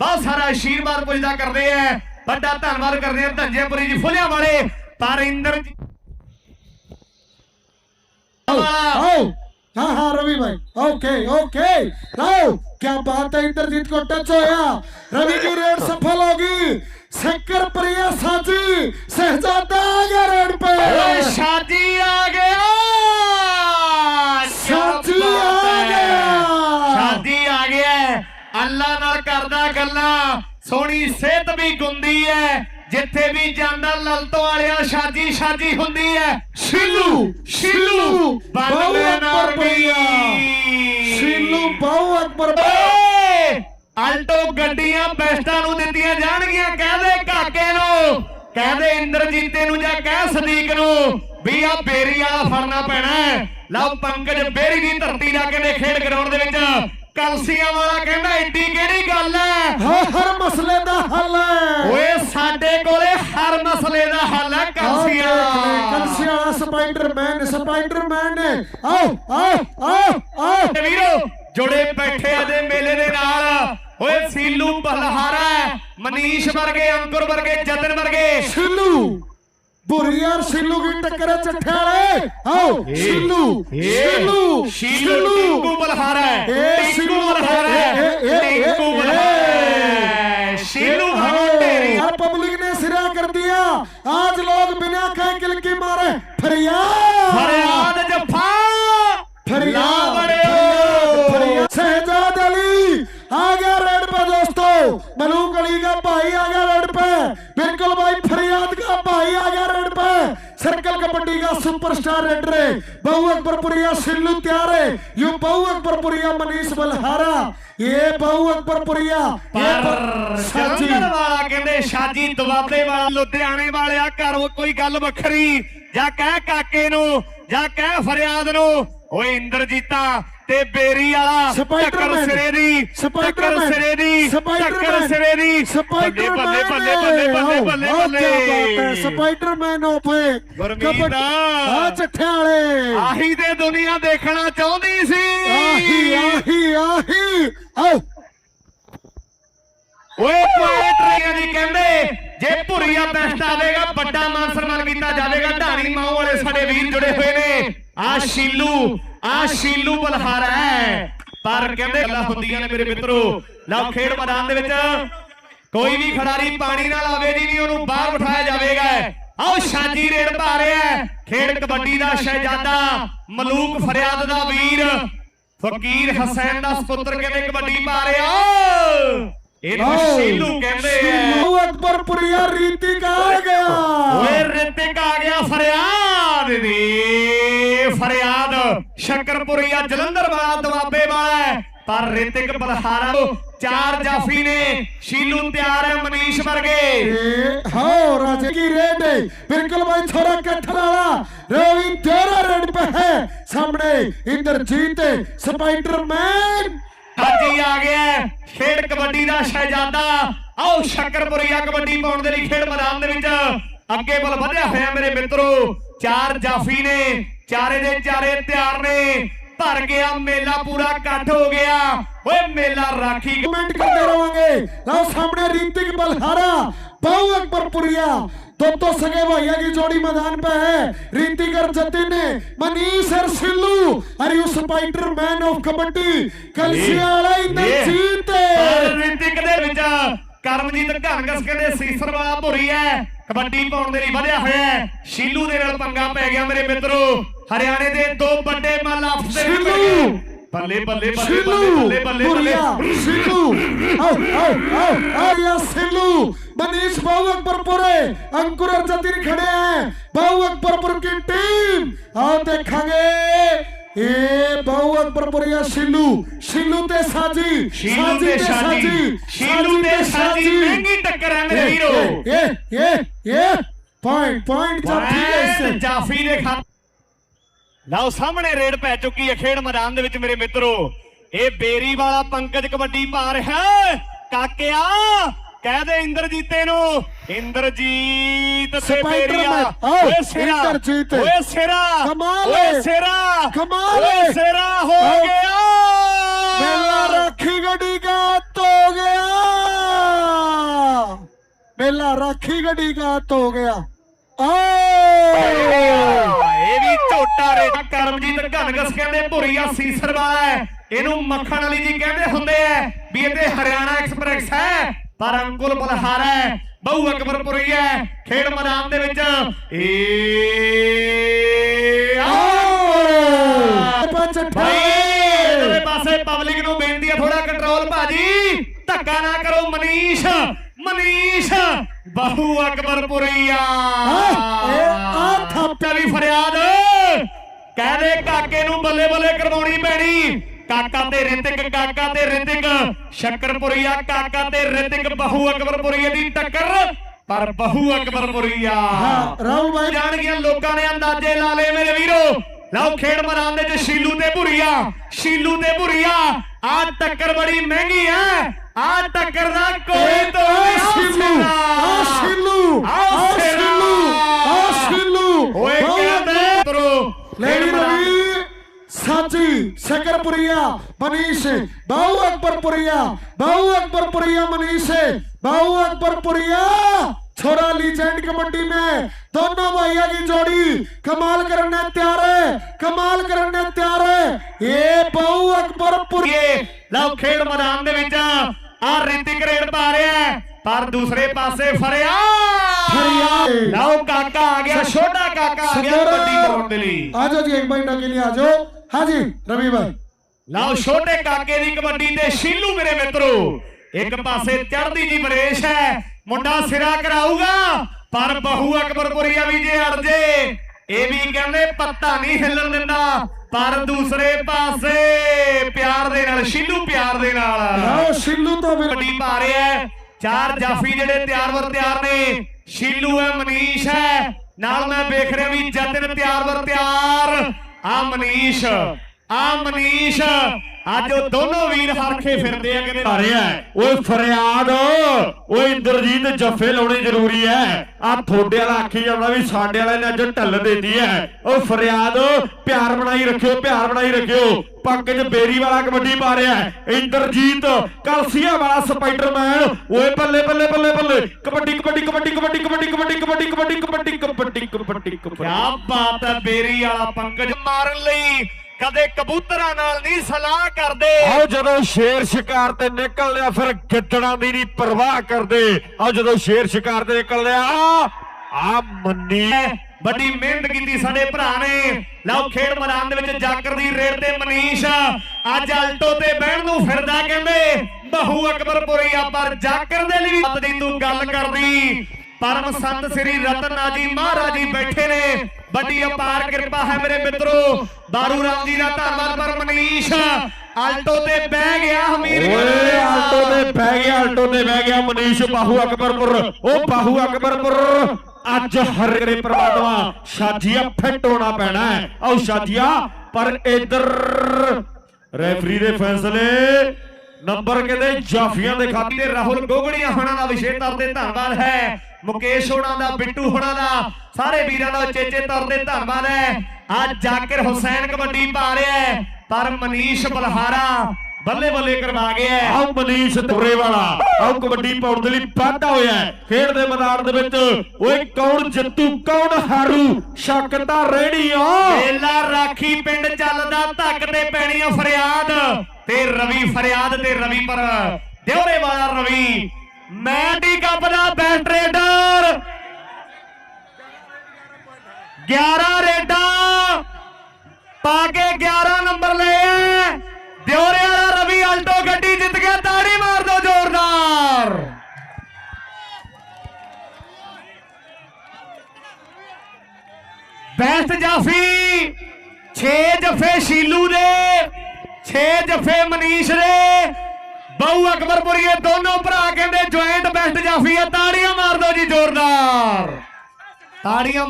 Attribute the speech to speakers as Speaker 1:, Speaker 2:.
Speaker 1: बहुत सारा आशीर्वाद पुजता कर रहे हैं। बड़ा धनबाद कर रहे हैं धंजेपुरी जी फुलिया वाले।
Speaker 2: पर इंद्र हाँ हाँ रवि भाई ओके ओके आओ क्या बात है इंद्रजीत को टच होया रवि की रेड सफल होगी शंकर प्रिया साजी शहजादा आ गया रेड पे
Speaker 1: ਓਏ ਸ਼ਾਦੀ ਆ ਗਿਆ
Speaker 2: ਸ਼ਾਦੀ
Speaker 1: ਕਿਆ ਬਾਤ
Speaker 2: ਆ
Speaker 1: ਹੈ।
Speaker 2: ਗਿਆ।
Speaker 1: ਸ਼ਾਦੀ ਆ ਗਿਆ ਅੱਲਾ ਨਾਲ ਕਰਦਾ ਗੱਲਾਂ ਸੋਹਣੀ ਸਿਹਤ ਵੀ ਗੁੰਦੀ ਹੈ ਜਿੱਥੇ ਵੀ ਜਾਂਦਾ ਲਲਤੋਂ ਵਾਲਿਆ ਸ਼ਾਦੀ ਸ਼ਾਦੀ ਹੁੰਦੀ ਹੈ ਸ਼ਿਲੂ ਸ਼ਿਲੂ ਬੰਦੇ ਰੁਪਈਆ ਇੰਦਰਜੀਤੇ ਨੂੰ ਜਾਂ ਕਹਿ ਸਦੀਕ ਨੂੰ ਵੀ ਆ ਬੇਰੀ ਵਾਲਾ ਫੜਨਾ ਪੈਣਾ ਲਓ ਪੰਕਜ ਬੇਰੀ ਦੀ ਧਰਤੀ ਲਾ ਕੇ ਖੇਡ ਗਰਾਊਂਡ ਦੇ ਵਿੱਚ। ਕਲਸੀਆਂ ਵਾਲਾ ਕਹਿੰਦਾ ਐਡੀ ਕਿਹੜੀ ਗੱਲ ਹੈ? ਹਰ ਮਸਲੇ ਦਾ ਹੱਲ ਹੈ।
Speaker 2: ਸਪਾਈਡਰਮੈਨ ਸਪਾਈਡਰਮੈਨ ਆਓ ਆਓ ਆਓ
Speaker 1: ਆਓ ਵੀਰੋ ਜੁੜੇ ਬੈਠੇ ਆ ਦੇ ਮੇਲੇ ਦੇ ਨਾਲ। ਓਏ ਸੀਲੂ ਪਹਲਹਾਰਾ ਮਨੀਸ਼ ਵਰਗੇ ਅੰਕੁਰ ਵਰਗੇ ਜਤਨ ਵਰਗੇ।
Speaker 2: ਸੀਲੂ ਬੁਰੀਆਰ ਸੀਲੂ ਦੀ ਟੱਕਰ ਹੈ ਚੱਠੇ ਵਾਲੇ? ਆਓ ਸੀਲੂ ਸੀਲੂ
Speaker 1: ਸੀਲੂ ਟਿੰਕੂ ਬਲਹਾਰਾ ਟਿੰਕੂ ਬਲਹਾਰਾ ਟਿੰਕੂ ਬਲਹਾਰਾ ਸੀਲੂ
Speaker 2: ਹਾਂ आज लोग बिना कहे किल की मारे फरियाद కబడ్డీగా సూపర్ స్టార్ రెడ్రే బహు అక్బర్పురియా సిల్లు త్యారే యు బహు అక్బర్పురియా మనీష్ బల్హారా
Speaker 1: ਇਹ
Speaker 2: ਬਾਹੂ ਅਕਬਰਪੁਰੀਆ
Speaker 1: ਸਾਜੀ ਵਾਲਾ ਕਹਿੰਦੇ ਸਾਜੀ ਦਵਾਬੇ ਵਾਲਾ ਲੁਧਿਆਣੇ ਵਾਲਿਆ ਘਰ ਕੋਈ ਗੱਲ ਵੱਖਰੀ। ਜਾਂ ਕਹਿ ਕਾਕੇ ਨੂੰ ਜਾਂ ਕਹਿ ਫਰਿਆਦ ਨੂੰ ਓਏ ਇੰਦਰਜੀਤਾ ਤੇ ਬੇਰੀ ਵਾਲਾ ਟੱਕਰ ਸਿਰੇ ਦੀ ਟੱਕਰ ਸਿਰੇ ਦੀ ਟੱਕਰ ਸਿਰੇ ਦੀ। ਬੱਲੇ ਬੱਲੇ ਬੱਲੇ ਬੱਲੇ ਬੱਲੇ
Speaker 2: ਬੱਲੇ।
Speaker 1: ਬੱਲੇ
Speaker 2: ਸਪਾਈਡਰਮੈਨ ਹੋਵੇ
Speaker 1: ਕਬੱਡੀ
Speaker 2: ਆ ਚੱਠੇ ਵਾਲੇ।
Speaker 1: ਆਹੀ ਤੇ ਦੁਨੀਆ ਦੇਖਣਾ ਚਾਹੁੰਦੀ ਸੀ।
Speaker 2: ਆਹੀ ਆਹੀ ਆਹੀ। ਆਓ।
Speaker 1: ਓਏ ਪਾਏ ਟਰੇਨ ਦੀ ਕਹਿੰਦੇ ਜੇ ਭੁਰੀਆ ਬੈਸਟ ਆਵੇਗਾ ਵੱਡਾ ਮਾਨਸਰ ਸਨਮਾਨ ਕੀਤਾ ਜਾਵੇਗਾ ਢਾਣੀ ਮਾਉ ਵਾਲੇ ਸਾਡੇ ਵੀਰ ਜੁੜੇ ਹੋਏ ਨੇ। ਆ ਸ਼ੀਲੂ ਆ ਸ਼ੀਲੂ ਬਲਹਾਰਾ ਹੈ। ਪਰ ਕਹਿੰਦੇ ਗੱਲਾਂ ਹੁੰਦੀਆਂ ਨੇ ਮੇਰੇ ਮਿੱਤਰੋ। ਲਓ ਖੇਡ ਮੈਦਾਨ ਦੇ ਵਿੱਚ ਕੋਈ ਵੀ ਖਿਡਾਰੀ ਪਾਣੀ ਨਾਲ ਆਵੇ ਜੀ ਨਹੀਂ ਉਹਨੂੰ ਬਾਹਰ ਬਿਠਾਇਆ ਜਾਵੇਗਾ। ਆਓ ਸਾਜੀ ਰੇਡ ਪਾ ਰਿਹਾ ਖੇਡ ਕਬੱਡੀ ਦਾ ਸ਼ਹਿਜ਼ਾਦਾ ਮਲੂਕ ਫਰਿਆਦ ਦਾ ਵੀਰ ਫਕੀਰ ਹਸੈਨ ਦਾ ਸੁਪੁੱਤਰ ਕਹਿੰਦੇ ਕਬੱਡੀ ਪਾ ਰਿਹਾ ਇਹ ਸ਼ੀਲੂ ਕਹਿੰਦੇ ਆ।
Speaker 2: ਸ਼ੀਲੂ ਅਕਬਰਪੁਰੀਆ ਰੀਤਿਕ ਆ ਗਿਆ।
Speaker 1: ਓਏ ਰੀਤਿਕ ਆ ਗਿਆ ਫਰਿਆਦ ਦੀ ਫਰਿਆਦ। ਸ਼ੰਕਰਪੁਰੀਆ ਜਲੰਧਰ ਵਾਲਾ ਦਵਾਬੇ ਵਾਲਾ ਪਰ ਰਿਤਿਕ ਬਲਹਾਰਾ ਚਾਰ ਜਾਫੀ ਨੇ। ਸ਼ੀਲੂ ਤਿਆਰ ਹੈ ਮਨੀਸ਼ ਵਰਗੇ।
Speaker 2: ਹਾਂ ਰਾਜੇ ਕੀ ਰੇਡ ਬਿਲਕੁਲ ਬਾਈ ਥੋੜਾ ਕੱਠਣ ਵਾਲਾ ਰਵੀ ਤੇਰਾ ਰੇਡ ਪੇ ਹੈ। ਸਾਹਮਣੇ ਇੰਦਰਜੀਤ ਸਪਾਈਡਰਮੈਨ।
Speaker 1: ਹਾਜੀ ਆ ਗਿਆ ਖੇਡ ਕਬੱਡੀ ਦਾ ਸ਼ਹਿਜ਼ਾਦਾ। ਆਓ ਸ਼ੰਕਰਪੁਰੀਆ ਕਬੱਡੀ ਪਾਉਣ ਦੇ ਲਈ ਖੇਡ ਮੈਦਾਨ ਦੇ ਵਿੱਚ। ਅੱਗੇ ਵੱਲ ਵਧਿਆ ਹੋਇਆ ਮੇਰੇ ਮਿੱਤਰੋ ਚਾਰ ਜਾਫੀ ਨੇ। ਚਾਰੇ ਦੇ ਚਾਰੇ ਤਿਆਰ ਨੇ ਭਰ ਗਿਆ ਮੇਲਾ ਪੂਰਾ ਇਕੱਠ ਹੋ ਗਿਆ ਓਏ ਮੇਲਾ ਰਾਖੀ
Speaker 2: कमेंट करते रहोगे लाओ सामने ऋतिक बलहारा बहु अकबरपुरिया दो तो सगे भैया की जोड़ी मैदान पे है ऋतिक और जतिन ने मनीष और सिल्लू और you Spider Man of kabaddi Kalsia वाला इंद्रजीत
Speaker 1: ਪਰ ਰਿਤਿਕ ਦੇ ਵਿੱਚ ਕਰਮਜੀਤ ਘਣਗਸ ਕਹਿੰਦੇ ਸੀਸਰ ਵਾਲਾ ਭੁਰੀ ਹੈ ਕਬੱਡੀ ਪਾਉਣ ਦੇ ਲਈ ਵਧਿਆ ਹੋਇਆ ਹੈ ਸ਼ੀਲੂ ਦੇ ਨਾਲ ਪੰਗਾ ਪੈ ਗਿਆ ਮੇਰੇ ਮਿੱਤਰੋ ਹਰਿਆਣੇ ਦੇ ਦੋ ਵੱਡੇ ਮੱਲ ਆਪਸ ਦੇ ਵਿੱਚ ਮਿਲ ਗਏ ਬੱਲੇ ਬੱਲੇ ਬੱਲੇ
Speaker 2: सिल्लू
Speaker 1: ਬੱਲੇ ਬੱਲੇ ਬੱਲੇ
Speaker 2: पुरिया सिल्लू आओ आओ आओ आओ या सिल्लू मनीष बहु अकबरपुरे अंकुर और जतिन खड़े हैं बहु अकबरपुर की टीम आओ देखेंगे ये बहु अकबरपुरिया सिल्लू सिल्लू ते साजी
Speaker 1: ਸ਼ੀਲੂ ਤੇ ਸ਼ਾਜੀ ਸ਼ੀਲੂ ਤੇ ਸ਼ਾਜੀ ਮਹਿੰਗੀ ਟੱਕਰ ਹੈ ਮੇਰੇ ਵੀਰੋ
Speaker 2: ये ये ये पॉइंट पॉइंट जब ठीक है इससे
Speaker 1: ਐਨ ਜਾਫੀ ਦੇ ਖਾਤੇ ਲਓ ਸਾਹਮਣੇ ਰੇਡ ਪੈ ਚੁੱਕੀ ਹੈ ਖੇਡ ਮੈਦਾਨ ਦੇ ਵਿੱਚ ਮੇਰੇ ਮਿੱਤਰੋ। ਇਹ ਬੇਰੀ ਵਾਲਾ ਪੰਕਜ ਕਬੱਡੀ ਪਾ ਰਿਹਾ ਕਾਕਿਆ ਕਹਿ ਦੇ ਇੰਦਰਜੀਤੇ ਨੂੰ ਇੰਦਰਜੀਤ ਤੇ ਬੇਰੀਆ। ਓਏ ਸਿਰਾ। ਓਏ ਸਿਰਾ।
Speaker 2: ਕਮਾਲ।
Speaker 1: ਓਏ ਸਿਰਾ।
Speaker 2: ਕਮਾਲ।
Speaker 1: ਓਏ ਸਿਰਾ ਹੋ ਗਿਆ।
Speaker 2: ਮੇਲਾ ਰਾਖੀ ਗੱਡੀ ਕਾ ਤੋ ਗਿਆ। ਮੇਲਾ ਰਾਖੀ ਗੱਡੀ ਕਾ ਤੋ ਗਿਆ। ਓਏ
Speaker 1: ਇਹ ਵੀ ਝੋਟਾ ਰੇ ਕਰਮਜੀਤ ਘਨਗਸ ਕਹਿੰਦੇ ਭੁਰੀਆ ਸੀਸਰਵਾਲਾ ਹੈ। ਇਹਨੂੰ ਮੱਖਣ ਵਾਲੀ ਜੀ ਕਹਿੰਦੇ ਹੁੰਦੇ ਐ ਵੀ ਇਹ ਤੇ ਹਰਿਆਣਾ ਐਕਸਪ੍ਰੈਸ ਹੈ ਪਰ ਅੰਕੁਲ ਬਲਹਾਰਾ ਹੈ ਬਹੁ ਅਕਬਰਪੁਰੀ ਹੈ ਖੇਡ ਮੈਦਾਨ ਦੇ ਵਿੱਚ ਏ ਥੋੜਾ ਕੰਟਰੋਲ ਭਾਜੀ ਧੱਕਾ ਨਾ ਕਰੋ ਮਨੀਸ਼ ਮਨੀਸ਼ ਬਹੁ
Speaker 2: ਅਕਬਰਪੁਰੀ ਆ।
Speaker 1: ਤੇਰੀ ਫਰਿਆਦ। ਕਹਦੇ ਕਾਕੇ ਨੂੰ ਬੱਲੇ ਬੱਲੇ ਕਰਵਾਉਣੀ ਪੈਣੀ। ਕਾਕਾ ਤੇ ਰਿਤਿਕ ਕਾਕਾ ਤੇ ਰਿਤਿਕ। ਸ਼ੱਕਰਪੁਰੀਆ ਕਾਕਾ ਤੇ ਰਿਤਿਕ ਬਹੂ ਅਕਬਰਪੁਰੀਏ ਦੀ ਟੱਕਰ। ਪਰ ਬਹੂ ਅਕਬਰਪੁਰੀਆ।
Speaker 2: ਹਾਂ ਰਾਹੁਲ ਬਾਈ।
Speaker 1: ਜਾਣ ਗਿਆ ਲੋਕਾਂ ਨੇ ਅੰਦਾਜ਼ੇ ਲਾ ਲਏ ਮੇਰੇ ਵੀਰੋ। ਲਓ ਖੇਡ ਮੈਦਾਨ ਦੇ ਵਿੱਚ ਸ਼ੀਲੂ ਤੇ ਭੁਰੀਆ। ਸ਼ੀਲੂ ਤੇ ਭੁਰੀਆ। ਆ ਟੱਕਰ ਬੜੀ ਮਹਿੰਗੀ ਹੈ। ਆ ਟੱਕਰ ਦਾ ਕੋਈ ਤੋੜ
Speaker 2: ਆ
Speaker 1: ਨਹੀਂ
Speaker 2: ਸ਼ਿਲੂ ਆ ਸ਼ਿਲੂ ਆ
Speaker 1: ਆਓ
Speaker 2: ਸ਼ਿਲੂ ਆ ਸ਼ਿਲੂ
Speaker 1: ਓਏ ਕਹਿੰਦੇ ਤਰੋ
Speaker 2: लेडी रवि साची शकरपुरिया मनीष बाऊ अकबरपुरिया बाऊ अकबरपुरिया मनीष बाऊ अकबरपुरिया छोरा लीजेंड कबड्डी में दोनों भैया की जोड़ी कमाल करने तैयार है कमाल करने तैयार है ये बाऊ अकबरपुर
Speaker 1: ਇਹ ਲਓ ਖੇਡ ਮੈਦਾਨ ਦੇ ਵਿੱਚ ਆ ਰਿਤਿਕ ਰੇਡ ਪਾ ਰਿਹਾ ਪਰ ਦੂਸਰੇ ਪਾਸੇ ਫਰਿਆ।
Speaker 2: ਫਰਿਆ।
Speaker 1: ਲਓ ਕਾਕਾ ਆ ਗਿਆ ਛੋਟਾ ਕਾਕਾ ਆ ਗਿਆ ਵੱਡੀ ਪਾਉਣ ਦੇ ਲਈ।
Speaker 2: ਆਜੋ ਜੀ ਇੱਕ ਮਿੰਟ ਕੇ ਲਈ ਆਜੋ ਹਾਂਜੀ ਰਵੀ ਭਾਈ
Speaker 1: ਲਓ ਛੋਟੇ ਕਾਕੇ ਦੀ ਕਬੱਡੀ ਤੇ ਸ਼ੀਲੂ ਮੇਰੇ ਮਿੱਤਰੋ। ਇੱਕ ਪਾਸੇ ਚੜਦੀ ਜੀ ਬਰੇਸ਼ ਹੈ ਮੁੰਡਾ ਸਿਰਾ ਕਰਾਊਗਾ ਪਰ ਬਹੂ ਅਕਬਰਪੁਰੀਆ ਵੀ ਜੇ ਅੜ ਜੇ। ਇਹ ਵੀ ਕਹਿੰਦੇ ਪੱਤਾ ਨਹੀਂ ਹਿੱਲਣ ਦਿੰਦਾ। ਪਰ ਦੂਸਰੇ ਪਾਸੇ ਪਿਆਰ ਦੇ ਨਾਲ ਸ਼ਿੱਲੂ ਪਿਆਰ ਦੇ ਨਾਲ।
Speaker 2: ਲਓ ਸ਼ਿੱਲੂ ਤਾਂ
Speaker 1: ਵੱਡੀ ਪਾ ਰਿਹਾ ਹੈ। ਚਾਰ ਜਾਫੀ ਜਿਹੜੇ ਤਿਆਰ-ਵਰ ਤਿਆਰ ਨੇ ਸ਼ਿੱਲੂ ਹੈ ਮਨੀਸ਼ ਹੈ। ਨਾਲ ਮੈਂ ਵੇਖ ਰਿਹਾ ਵੀ ਜਤਨ ਤਿਆਰ-ਵਰ ਤਿਆਰ। ਆ ਮਨੀਸ਼ ਆ ਮਨੀਸ਼। ਅੱਜ ਉਹ ਦੋਨੋਂ ਵੀਰ ਹਰਖੇ ਫਿਰਦੇ ਆ ਕਹਿੰਦੇ
Speaker 3: ਰਿਹਾ ਓਏ ਫਰਿਆਦ ਓਏ ਇੰਦਰਜੀਤ ਜੱਫੇ ਲਾਉਣੇ ਜ਼ਰੂਰੀ ਐ ਆ ਥੋੜੇ ਵਾਲਾ ਆਖੀ ਜਾਂਦਾ ਵੀ ਸਾਡੇ ਵਾਲੇ ਨੇ ਅੱਜ ਢੱਲ ਦੇਤੀ ਐ ਓ ਫਰਿਆਦ ਪਿਆਰ ਬਣਾਈ ਰੱਖਿਓ ਪਿਆਰ ਬਣਾਈ ਰੱਖਿਓ ਪੰਕਜ ਬੇਰੀ ਵਾਲਾ ਕਬੱਡੀ ਪਾ ਰਿਹਾ। ਇੰਦਰਜੀਤ ਕਲਸੀਆ ਵਾਲਾ ਸਪਾਈਡਰਮੈਨ ਓਏ ਬੱਲੇ ਬੱਲੇ ਬੱਲੇ ਬੱਲੇ ਕਬੱਡੀ ਕਬੱਡੀ ਕਬੱਡੀ ਕਬੱਡੀ ਕਬੱਡੀ ਕਬੱਡੀ ਕਬੱਡੀ ਕਬੱਡੀ ਕਬੱਡੀ ਕਬੱਡੀ ਕਬੱਡੀ ਕਬੱਡੀ
Speaker 1: ਕਿਆ ਬਾਤ ਹੈ ਬੇਰੀ ਵਾਲਾ ਪੰਕਜ ਮਾਰਨ ਲਈ ਕਦੇ ਕਬੂਤਰਾਂ ਨਾਲ ਨਹੀਂ ਸਲਾਹ ਕਰਦੇ।
Speaker 3: ਆਓ ਜਦੋਂ ਸ਼ੇਰ ਸ਼ਿਕਾਰ ਤੇ ਨਿਕਲ ਲਿਆ ਫਿਰ ਗਿੱਦੜਾਂ ਦੀ ਨਹੀਂ ਪਰਵਾਹ ਕਰਦੇ। ਆਓ ਜਦੋਂ ਸ਼ੇਰ ਸ਼ਿਕਾਰ ਤੇ ਨਿਕਲ ਲਿਆ ਆ ਮੰਨੀ
Speaker 1: ਵੱਡੀ ਮਿਹਨਤ ਕੀਤੀ ਸਾਡੇ ਭਰਾ ਨੇ। ਲਓ ਖੇਡ ਮੈਦਾਨ ਦੇ ਵਿੱਚ ਜਾਕਰ ਦੀ ਰੇਡ ਤੇ ਮਨੀਸ਼। ਅੱਜ ਅਲਟੋ ਤੇ ਬਹਿਣ ਨੂੰ ਫਿਰਦਾ ਕਹਿੰਦੇ ਬਹੂ ਅਕਬਰਪੁਰੀਆ ਪਰ ਜਾਕਰ ਦੇ ਲਈ ਵੀ ਦੀ ਤੂੰ ਗੱਲ ਕਰਦੀ। ਪਰਮ ਸੰਤ ਸ੍ਰੀ ਰਤਨਾ ਜੀ ਮਹਾਰਾਜ ਜੀ ਬੈਠੇ ਨੇ। ਵੱਡੀ ਅਪਾਰ ਕਿਰਪਾ ਹੈ ਮੇਰੇ ਮਿੱਤਰੋ। ਬਾਰੂ ਰਾਮ ਜੀ ਦਾ ਧੰਨਵਾਦ ਪਰ ਮਨੀਸ਼ ਅਲਟੋ ਤੇ ਬਹਿ ਗਿਆ ਹਮੀਰ
Speaker 3: ਓਏ ਆਲਟੋ ਤੇ ਬਹਿ ਗਿਆ ਆਲਟੋ ਤੇ ਬਹਿ ਗਿਆ ਮਨੀਸ਼ ਬਾਹੂ ਅਕਬਰਪੁਰ। ਉਹ ਬਾਹੂ ਅਕਬਰਪੁਰ ਅੱਜ ਹਰ ਕਰੇ ਪ੍ਰਮਾਤਮਾ ਸ਼ਾਜੀਆ ਫਿੱਟ ਹੋਣਾ ਪੈਣਾ ਹੈ। ਆਓ ਸ਼ਾਜੀਆ ਪਰ ਇਧਰ ਰੈਫਰੀ ਦੇ ਫੈਸਲੇ ਨੰਬਰ ਕਹਿੰਦੇ ਜਾਫੀਆਂ ਦੇ ਖਾਤੇ
Speaker 1: ਰਾਹੁਲ ਗੋਗੜੀਆਂ ਹੋਣਾ ਦਾ ਵਿਸ਼ੇਸ਼ ਤੌਰ ਤੇ ਧੰਨਵਾਦ ਹੈ। ਮੁਕੇਸ਼ ਹੋਣਾ ਦਾ ਬਿੱਟੂ ਹੋਣਾ ਦਾ ਸਾਰੇ ਵੀਰਾਂ ਦਾ ਉਚੇਚੇ ਤੌਰ ਤੇ ਧੰਨਵਾਦ ਹੈ ਅੱਜ ਜਾਕਿਰ ਹੁਸੈਨ ਕਬੱਡੀ ਪਾ ਰਿਹਾ ਹੈ ਪਰ ਮਨੀਸ਼ ਬਲਹਾਰਾ ਬੱਲੇ ਬੱਲੇ ਕਰਵਾ ਗਿਆ ਹੈ।
Speaker 3: ਆਓ ਮਨੀਸ਼ ਤੁਰੇ ਵਾਲਾ ਆਓ ਕਬੱਡੀ ਪਾਉਣ ਦੇ ਲਈ ਵਾਧਾ ਹੋਇਆ। ਖੇਡ ਦੇ ਮੈਦਾਨ ਦੇ ਵਿੱਚ ਓਏ ਕੌਣ ਜਿੱਤੂ ਕੌਣ ਹਾਰੂ? ਸ਼ੱਕ ਤਾਂ ਰਹਿਣੀ ਆ।
Speaker 1: ਮੇਲਾ ਰਾਖੀ ਪਿੰਡ ਚੱਲਦਾ ਧੱਕ ਤੇ ਪੈਣੀ ਆ ਫਰਿਆਦ। ਤੇ ਰਵੀ ਫਰਿਆਦ ਤੇ ਰਵੀ ਪਰ ਦਿਉਰੇ ਵਾਲਾ ਰਵੀ। ਮੈਡੀ ਕੱਪ ਦਾ ਬੈਸਟ ਰੇਡਰ। 11 ਰੇਡਾ। ਪਾ ਕੇ 11 ਨੰਬਰ ਲਏ ਦਿਉਰੇ ਵਾਲਾ ਰਵੀ ਆਲਟੋ ਗੱਡੀ ਜਿੱਤ ਗਿਆ ਤਾੜੀ ਮਾਰ ਦੋ ਜ਼ੋਰਦਾਰ। ਬੈਸਟ ਜਾਫੀ 6 ਜਫੇ ਸ਼ੀਲੂ ਦੇ 6 ਜਫੇ ਮਨੀਸ਼ ਦੇ ਬਹੁ ਅਕਬਰਪੁਰੀਏ ਦੋਨੋਂ ਭਰਾ ਕਹਿੰਦੇ ਜੁਆਇੰਟ ਬੈਸਟ ਜਾਫੀ ਹੈ ਤਾੜੀਆਂ ਮਾਰ ਦਿਓ ਜੀ, ਜ਼ੋਰਦਾਰ। ਤਾੜੀਆਂ